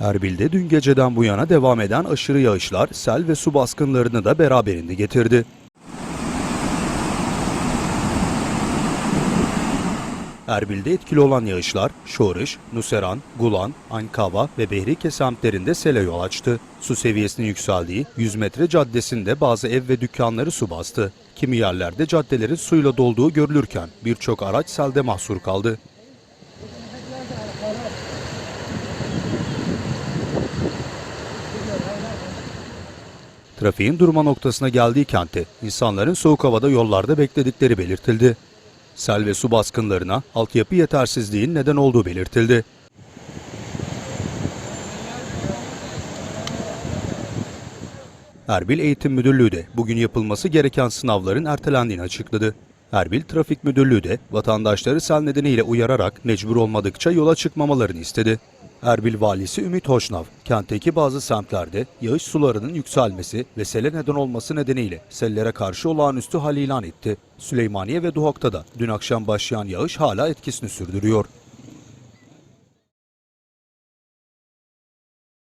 Erbil'de dün geceden bu yana devam eden aşırı yağışlar sel ve su baskınlarını da beraberinde getirdi. Erbil'de etkili olan yağışlar Şorış, Nuseran, Gulan, Ankava ve Behrike semtlerinde sele yol açtı. Su seviyesinin yükseldiği 100 metre caddesinde bazı ev ve dükkanları su bastı. Kimi yerlerde caddelerin suyla dolduğu görülürken birçok araç selde mahsur kaldı. Trafiğin durma noktasına geldiği kentte insanların soğuk havada yollarda bekledikleri belirtildi. Sel ve su baskınlarına altyapı yetersizliğin neden olduğu belirtildi. Erbil Eğitim Müdürlüğü de bugün yapılması gereken sınavların ertelendiğini açıkladı. Erbil Trafik Müdürlüğü de vatandaşları sel nedeniyle uyararak mecbur olmadıkça yola çıkmamalarını istedi. Erbil valisi Ümit Hoşnav, kentteki bazı semtlerde yağış sularının yükselmesi ve sele neden olması nedeniyle sellere karşı olağanüstü hal ilan etti. Süleymaniye ve Duhok'ta da dün akşam başlayan yağış hala etkisini sürdürüyor.